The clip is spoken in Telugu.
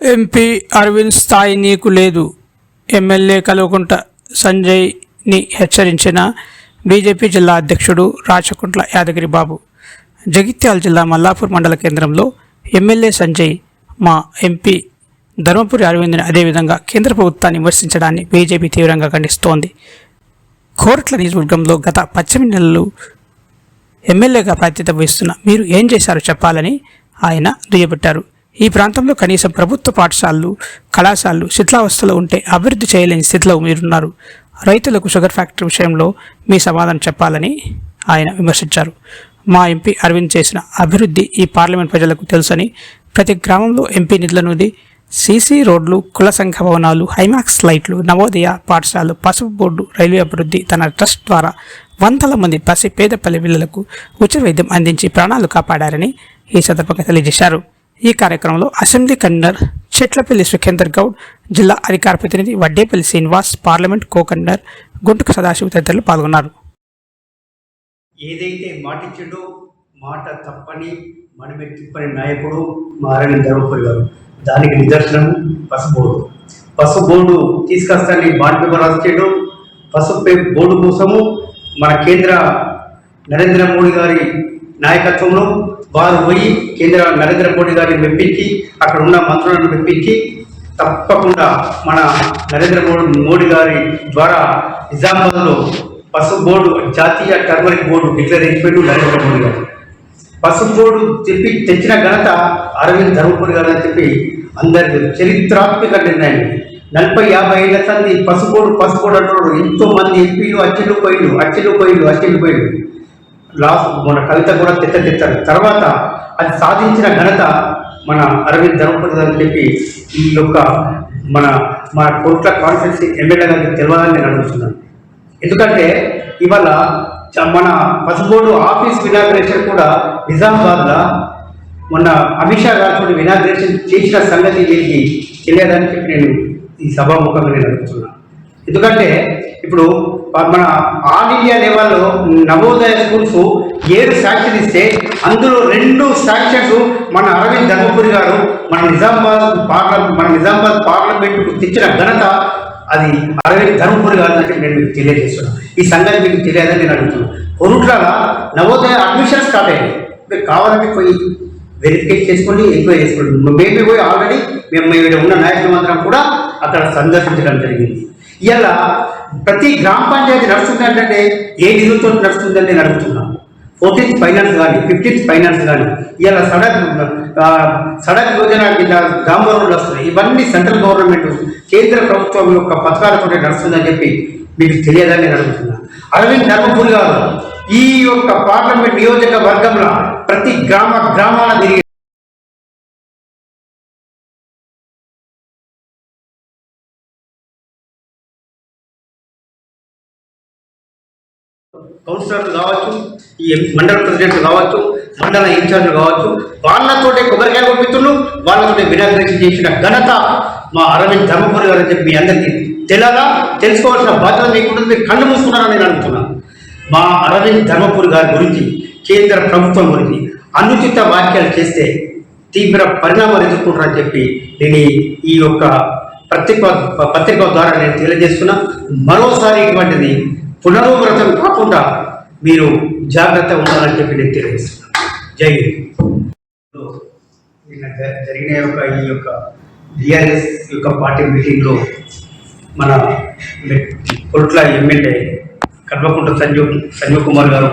ఎంపీ అరవింద్ స్థాయి నీకు లేదు. ఎమ్మెల్యే కల్వకుంట సంజయ్ని హెచ్చరించిన బీజేపీ జిల్లా అధ్యక్షుడు రాచకుంట్ల యాదగిరి బాబు. జగిత్యాల జిల్లా మల్లాపూర్ మండల కేంద్రంలో ఎమ్మెల్యే సంజయ్ మా ఎంపీ ధర్మపురి అరవింద్ని అదేవిధంగా కేంద్ర ప్రభుత్వాన్ని విమర్శించడాన్ని బీజేపీ తీవ్రంగా ఖండిస్తోంది. కోరట్ల నియోజకవర్గంలో గత పద్దెనిమిది నెలలు ఎమ్మెల్యేగా బాధ్యత వహిస్తున్న మీరు ఏం చేశారో చెప్పాలని ఆయన దుయ్యబట్టారు. ఈ ప్రాంతంలో కనీసం ప్రభుత్వ పాఠశాలలు కళాశాలలు శిథిలావస్థలో ఉంటే అభివృద్ధి చేయలేని స్థితిలో మీరున్నారు. రైతులకు షుగర్ ఫ్యాక్టరీ విషయంలో మీ సమాధానం చెప్పాలని ఆయన విమర్శించారు. మా ఎంపీ అరవింద్ చేసిన అభివృద్ధి ఈ పార్లమెంట్ ప్రజలకు తెలుసని ప్రతి గ్రామంలో ఎంపీ నిధులనుది సీసీ రోడ్లు కుల సంఘ భవనాలు హైమాక్స్ లైట్లు నవోదయ పాఠశాలలు పసుపు బోర్డు రైల్వే అభివృద్ధి తన ట్రస్ట్ ద్వారా వందల మంది పసి పేద పల్లె పిల్లలకు ఉచిత వైద్యం అందించి ప్రాణాలు కాపాడారని ఈ సందర్భంగా తెలియజేశారు. ఈ కార్యక్రమంలో అసెంబ్లీ కన్వీనర్ చెట్లపల్లి సుఖేందర్ గౌడ్ జిల్లా అధికార ప్రతినిధి Vaddepalli Srinivas parliament co convener Guntuka Sadashiva తదితరులు పాల్గొన్నారు. ఏదైతే మాట ఇచ్చిండో మాట తప్పని మనమే తిప్పని నాయకుడు మారని ధర్మపురి గారు దానికి నిదర్శనం పసుబోర్డు పసుపు బోర్డు తీసుకొస్తానని బాండ్ పేపర్ రాసిచ్చాడు పసుపు బోర్డు కోసము మన కేంద్ర నరేంద్ర మోడీ గారి నాయకత్వంలో వారు పోయి కేంద్ర నరేంద్ర మోడీ గారిని మెప్పించి అక్కడ ఉన్న మంత్రులను మెప్పించి తప్పకుండా మన నరేంద్ర మోడీ మోడీ గారి ద్వారా నిజామాబాద్లో పసుపు బోర్డు జాతీయ టర్మరిక్ బోర్డు డిక్లేర్ అయిపోయాడు నరేంద్ర మోడీ గారు. పసుపు బోర్డు చెప్పి తెచ్చిన ఘనత అరవింద్ ధర్మపురి గారు అని చెప్పి అందరి చరిత్రాత్మక నిర్ణయం. నలభై యాభై ఏళ్ళ సంది పసుపు బోర్డు పసుపు బోర్డు అంటున్నారు ఎంతో మంది ఎంపీలు అచ్చిళ్ళు పోయిలు అచ్చిళ్ళు పోయిలు అచ్చిళ్ళు పోయిలు లాస్ట్ మన కవిత కూడా తెత్త తెచ్చారు తర్వాత అది సాధించిన ఘనత మన అరవింద్ ధర్మపతి అని చెప్పి ఈ యొక్క మన మన కోట్ల కాన్ఫరెన్స్ ఎమ్మెల్యే గారికి తెలియాలని నేను అడుగుతున్నాను. ఎందుకంటే ఇవాళ మన పసుబోర్డు ఆఫీస్ ఇనాగ్రేషన్ కూడా నిజామాబాద్లో మొన్న అమిత్ షా గారు వినాగ్రేషన్ చేసిన సంగతి వీరికి తెలియదని చెప్పి నేను ఈ సభాముఖంగా నేను అడుగుతున్నాను. ఎందుకంటే ఇప్పుడు మన ఆల్ ఇండియా లెవెల్లో నవోదయ స్కూల్స్ ఏడు శాంక్షన్ ఇస్తే అందులో రెండు శాంక్షన్స్ మన అరవింద్ ధర్మపురి గారు మన నిజామాబాద్ పార్లమెంట్ మన నిజామాబాద్ పార్లమెంట్కు తెచ్చిన ఘనత అది అరవింద్ ధర్మపురి గారు అంటే నేను మీకు తెలియజేస్తున్నాను ఈ సంగతి మీకు తెలియదని నేను అడుగుతున్నాను కొరుట్ల నవోదయ అడ్మిషన్ స్టార్ట్ అయ్యింది మీరు కావాలంటే పోయి వెరిఫికేషన్ చేసుకోండి ఎంక్వైరీ చేసుకోండి. మేమే పోయి ఆల్రెడీ మేము ఇక్కడ ఉన్న మాత్రం కూడా అక్కడ సందర్శించడం జరిగింది. ఇలా ప్రతి గ్రామ పంచాయతీ నడుస్తుంది ఏంటంటే ఏ నిధులతో నడుస్తుందని నేను అడుగుతున్నాను ఫోర్టీన్త్ ఫైనాన్స్ కానీ ఫిఫ్టీన్త్ ఫైనాన్స్ కానీ ఇలా సడక్ సడక్ యోజన ఇలా గ్రామ రోడ్లు వస్తున్నాయి ఇవన్నీ సెంట్రల్ గవర్నమెంట్ కేంద్ర ప్రభుత్వం యొక్క పథకాలతో నడుస్తుందని చెప్పి మీకు తెలియదని నేను అడుగుతున్నాను అరవింద్ ధర్మపురి గారు ఈ యొక్క పార్లమెంట్ నియోజకవర్గంలో ప్రతి గ్రామ గ్రామాల తిరిగి కౌన్సిలర్లు కావచ్చు ఈ మండల ప్రెసిడెంట్లు కావచ్చు మండల ఇన్ఛార్జ్లు కావచ్చు వాళ్ళతోటే కొబ్బరికాయ పంపిస్తున్నారు వాళ్ళతోటే వినాగ్రేషన్ చేసిన ఘనత మా అరవింద్ ధర్మపురి గారు అని చెప్పి మీ అందరికీ తెలియదా తెలుసుకోవాల్సిన బాధ్యత లేకుండా మీరు కళ్ళు మూసుకున్నారని నేను అనుకున్నాను మా అరవింద్ ధర్మపురి గారి గురించి కేంద్ర ప్రభుత్వం గురించి అనుచిత వ్యాఖ్యలు చేస్తే తీవ్ర పరిణామాలు ఎదుర్కొంటారని చెప్పి నేను ఈ- ఈ యొక్క పత్రిక పత్రిక ద్వారా నేను తెలియజేస్తున్నా. మరోసారి ఇటువంటిది పునరావృతం కాకుండా మీరు జాగ్రత్త ఉండాలని చెప్పి నేను తెలియజేస్తున్నాను. జై జరిగిన యొక్క ఈ యొక్క డిఆర్ఎస్ యొక్క పార్టీ మీటింగ్లో మన కొట్ల ఎమ్మెల్యే కల్వకుంట సంజీవ్ సంజీవ్ కుమార్ గారు